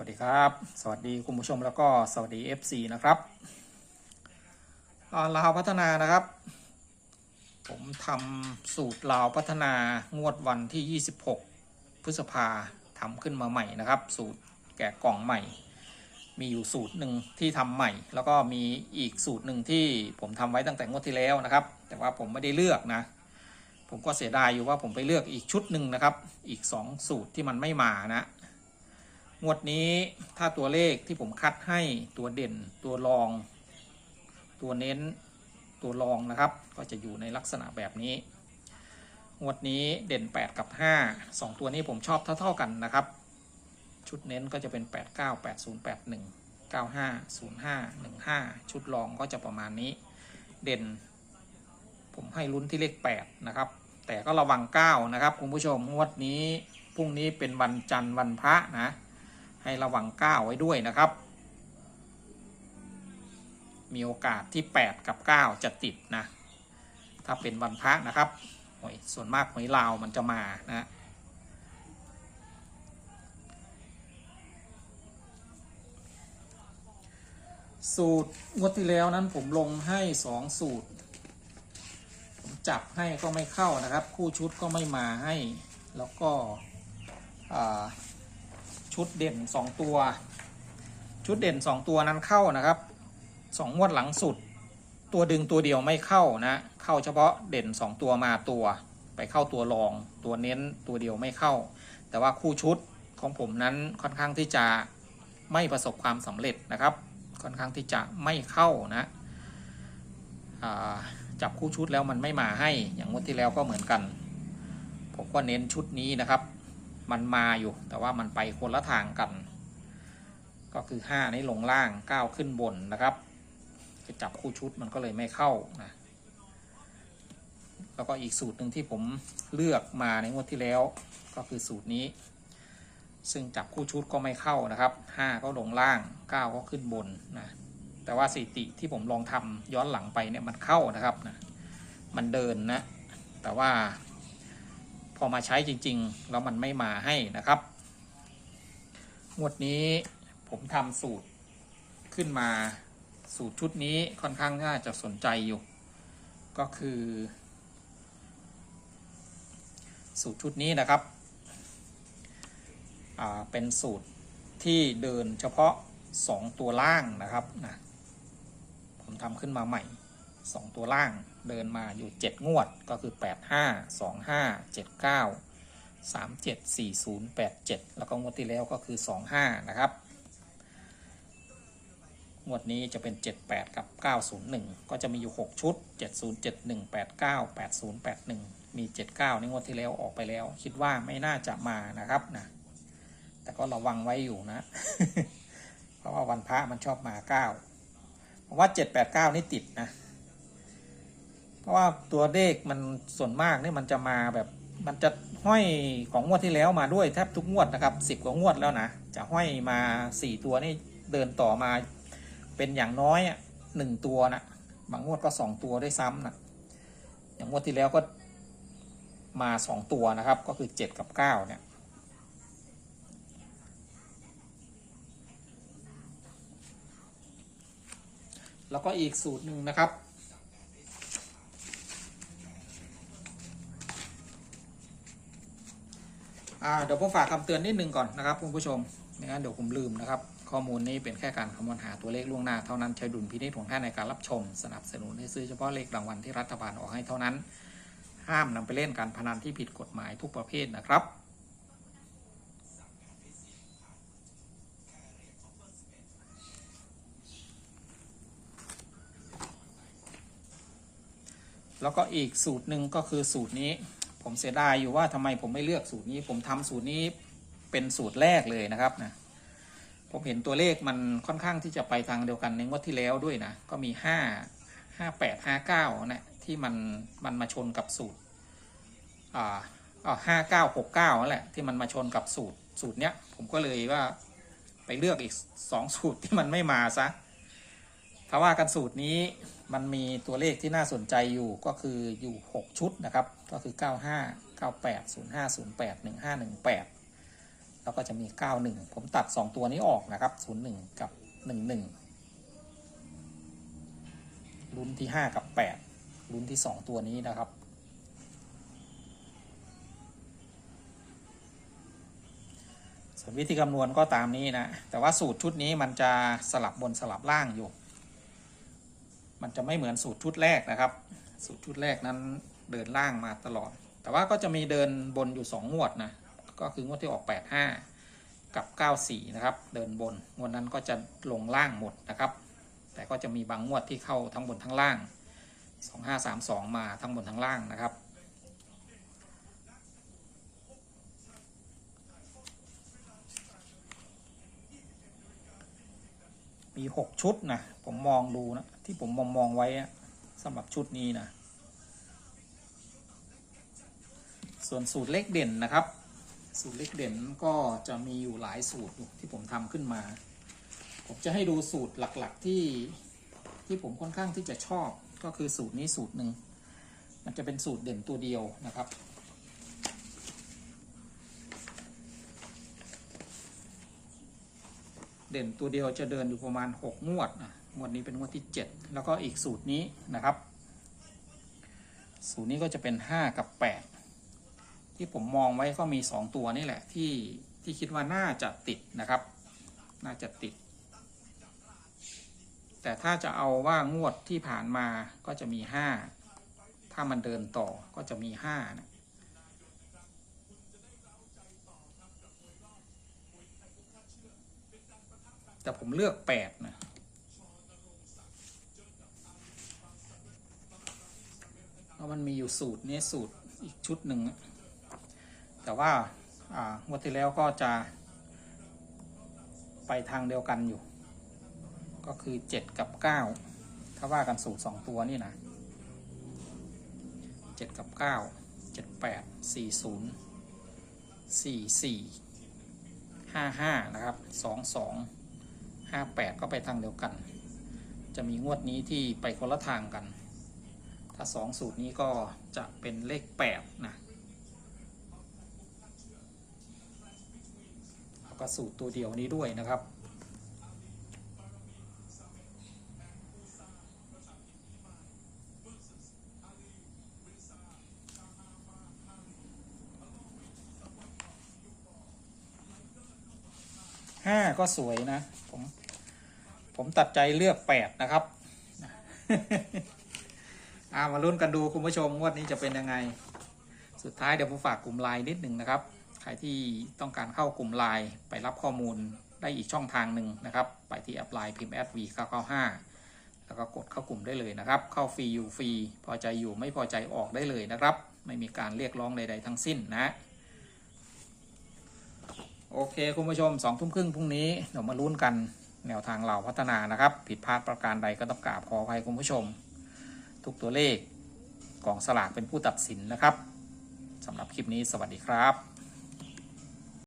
วัสดีครับ สวัสดีคุณผู้ชมแล้วก็สวัสดี FC นะครับลาวพัฒนานะครับ ผมทำสูตรลาวพัฒนางวดวันที่ 26 พฤษภาทำขึ้นมาใหม่นะครับ สูตรแกะกล่องใหม่ มีอยู่สูตรหนึ่งที่ทำใหม่ แล้วก็มีอีกสูตรหนึ่งที่ผมทำไว้ตั้งแต่งวดที่แล้วนะครับ แต่ว่าผมไม่ได้เลือกนะผมก็เสียดายอยู่ว่าผมไปเลือกอีกชุดหนึ่งนะครับ อีก 2 สูตรที่มันไม่มานะ งวดนี้ถ้าตัวเลขที่ผมคัดให้ตัวเด่นตัวรอง ตัวเน้นตัวรองนะครับ ก็จะอยู่ในลักษณะแบบนี้ งวดนี้เด่น 8 กับ 5 2 ตัวนี้ผมชอบเท่าๆกันนะครับ ชุดเน้นก็จะเป็น 8 9 8 0 8 1 9 5 0 5 1 5 ชุดรองก็จะประมาณนี้ เด่น ผมให้ลุ้นที่เลข 8 นะครับ แต่ก็ระวัง 9 นะครับ คุณผู้ชมงวดนี้พรุ่งนี้เป็นวันจันทร์วันพระนะ ให้ระวัง9ไว้ด้วยนะครับ มีโอกาสที่ 8 กับ 9 จะติดนะ ถ้าเป็นวันพระนะครับหวยส่วนมากหวยลาวมันจะมานะสูตรงวดที่แล้วนั้นผมลงให้ 2 สูตร ผมจับให้ก็ไม่เข้านะครับ คู่ชุดก็ไม่มาให้ แล้วก็อ่า ชุดเด่น 2 ตัว ชุดเด่น 2 ตัวนั้นเข้านะครับ2งวดหลังสุด ตัวดึงตัวเดียวไม่เข้านะ เข้าเฉพาะเด่น 2 ตัวมาตัว ไปเข้าตัวรองตัวเน้นตัวเดียวไม่เข้า แต่ว่าคู่ชุดของผมนั้นค่อนข้างที่จะไม่ประสบความสำเร็จนะครับ ค่อนข้างที่จะไม่เข้านะจับคู่ชุดแล้วมันไม่มาให้อย่างงวดที่แล้วก็เหมือนกัน ผมก็เน้นชุดนี้นะครับ มันมาอยู่ แต่ว่ามันไปคนละทางกัน ก็คือ 5 นี้ลงล่าง 9 ขึ้นบนนะครับ จะจับคู่ชุดมันก็เลยไม่เข้านะแล้วก็อีกสูตรหนึ่งที่ผมเลือกมาในงวดที่แล้ว ก็คือสูตรนี้ ซึ่งจับคู่ชุดก็ไม่เข้านะครับ 5 ก็ลงล่าง 9 ก็ขึ้นบนนะแต่ว่าสถิติที่ผมลองทำย้อนหลังไปเนี่ยมันเข้านะครับนะมันเดินนะ แต่ว่า พอมาใช้จริง ๆ แล้วมันไม่มาให้นะครับ งวดนี้ผมทำสูตรขึ้นมาสูตรชุดนี้ค่อนข้างน่าจะสนใจอยู่ ก็คือ สูตรชุดนี้นะครับเป็นสูตรที่เดินเฉพาะ 2 ตัวล่างนะครับนะผมทำขึ้นมาใหม่ 2 ตัวล่าง เดินมาอยู่ 7 งวดก็คือ 8 5 2 5 7 9 3 7 4 0 8 7 แล้วก็งวดที่แล้วก็คือ 2 5 นะครับ งวดนี้จะเป็น 78 กับ 901 ก็จะมีอยู่ 6 ชุด 70 71 89 80 81 มี 79 ในงวดที่แล้วออกไปแล้ว คิดว่าไม่น่าจะมานะครับนะแต่ก็ระวังไว้อยู่นะ เพราะว่าวันพระมันชอบมา9ผมว่า 789 นี่ติดนะ ราะว่าตัวเลขมันส่วนมากนี่มันจะมาแบบมันจะห้อยของงวดที่แล้วมาด้วยแทบทุกงวดนะครับสิบกว่างวดแล้วนะจะห้อยมาสี่ตัวนี่เดินต่อมาเป็นอย่างน้อยหนึ่งตัวนะบางงวดก็สองตัวได้ซ้ำนะอย่างงวดที่แล้วก็มาสองตัวนะครับก็คือเจ็ดกับเก้าเนี่ยแล้วก็อีกสูตรหนึ่งนะครับ อ่าเดี๋ยวผมฝากคำเตือนนิดนึงก่อนนะครับคุณผู้ชมไม่งั้นเดี๋ยวผมลืมนะครับ ข้อมูลนี้เป็นแค่การคำนวณหาตัวเลขล่วงหน้าเท่านั้นใช้ดุลพินิจของท่านในการรับชม สนับสนุนให้ซื้อเฉพาะเลขรางวัลที่รัฐบาลออกให้เท่านั้น ห้ามนำไปเล่นการพนันที่ผิดกฎหมายทุกประเภทนะครับแล้วก็อีกสูตรหนึ่งก็คือสูตรนี้ ผมเสียดายอยู่ว่าทำไมผมไม่เลือกสูตรนี้ ผมทำสูตรนี้เป็นสูตรแรกเลยนะครับนะผมเห็นตัวเลขมันค่อนข้างที่จะไปทางเดียวกันในงวดที่แล้วด้วยนะ ก็มีห้าห้าแปดห้าเก้านะที่มันมันมาชนกับสูตรอ่าอ๋อห้าเก้าหกเก้านั่นแหละที่มันมาชนกับสูตรสูตรเนี้ยผมก็เลยว่าไปเลือกอีกสองสูตรที่มันไม่มาซะถ้าว่ากันสูตรนี้มันมีตัวเลขที่น่าสนใจอยู่ก็คืออยู่ 6 ชุดนะครับ ก็คือ 95 98 05 08 15 18 แล้วก็จะมี 91 ผมตัด 2 ตัวนี้ออกนะครับ 01 กับ 11 รุ่นที่ 5 กับ 8 รุ่นที่ 2 ตัวนี้นะครับ ส่วนวิธีคำนวณก็ตามนี้นะ แต่ว่าสูตรชุดนี้มันจะสลับบนสลับล่างอยู่ มันจะไม่เหมือนสูตรชุดแรกนะครับ สูตรชุดแรกนั้น เดินล่างมาตลอด แต่ว่าก็จะมีเดินบนอยู่ 2 งวดนะ ก็คืองวดที่ออก 85 กับ 94 นะครับ เดินบน งวดนั้นก็จะลงล่างหมดนะครับ แต่ก็จะมีบางงวดที่เข้าทั้งบนทั้งล่าง 2532 มาทั้งบนทั้งล่างนะครับ มี 6 ชุดนะ ผมมองดูนะ ที่ผมมองมองไว้สำหรับชุดนี้นะ ส่วนสูตรเลขเด่นนะครับ สูตรเลขเด่นก็จะมีอยู่หลายสูตรที่ผมทำขึ้นมา ผมจะให้ดูสูตรหลักๆที่ที่ผมค่อนข้างที่จะชอบก็คือสูตรนี้สูตรหนึ่งมันจะเป็นสูตรเด่นตัวเดียวนะครับ เด่นตัวเดียวจะเดินอยู่ประมาณ 6 งวดนะงวดนี้เป็นงวดที่ 7 แล้วก็อีกสูตรนี้นะครับ สูตรนี้ก็จะเป็น 5 กับ 8 ที่ผมมองไว้ก็มี 2 ตัวนี่แหละที่ที่คิดว่าน่าจะติดนะครับ น่าจะติด แต่ถ้าจะเอาว่างวดที่ผ่านมาก็จะมี 5 ถ้ามันเดินต่อก็จะมี5นะแต่ผมเลือกแปดนะเพราะมันมีอยู่สูตรนี้สูตรอีกชุดหนึ่ง แต่ว่างวดที่แล้วก็จะ ไปทางเดียวกันอยู่ ก็คือ 7 กับ 9 ถ้าว่ากันสูตร 2 ตัวนี่นะ 7 กับ 9 7 8 4 0 4 4 5 5 นะครับ 2 2ห้าแปดก็ไปทางเดียวกัน จะมีงวดนี้ที่ไปคนละทางกัน ถ้าสองสูตรนี้ก็จะเป็นเลขแปดนะ แล้วก็ สูตรตัวเดียวนี้ด้วยนะครับ ห้าก็สวยนะ ผม ผมตัดใจเลือกแปดนะครับอามาลุ้นกันดูคุณผู้ชมงวดนี้จะเป็นยังไง สุดท้ายเดี๋ยวผมฝากกลุ่มไลน์นิดหนึ่งนะครับ รที่ต้องการเข้ากลุ่มไลน์ไปรับข้อมูลได้อีกช่องทางหนึ่งนะครับ ไปที่แอปไลน์พิมพ์แอด v 9 9 5แล้วก็กดเข้ากลุ่มได้เลยนะครับ เข้าฟรีอยู่ฟรี พอใจอยู่ไม่พอใจออกได้เลยนะครับ ไม่มีการเรียกร้องใดๆทั้งสิ้นนะ โอเคคุณผู้ชมสองทุ่มครึ่งพรุ่งนี้เดี๋ยวมาลุ้นกันแนวทางเราพัฒนานะครับ ผิดพลาดประการใดก็ต้องกราบขออภัยคุณผู้ชม ทุกตัวเลขกองสลากเป็นผู้ตัดสินนะครับสำหรับคลิปนี้สวัสดีครับ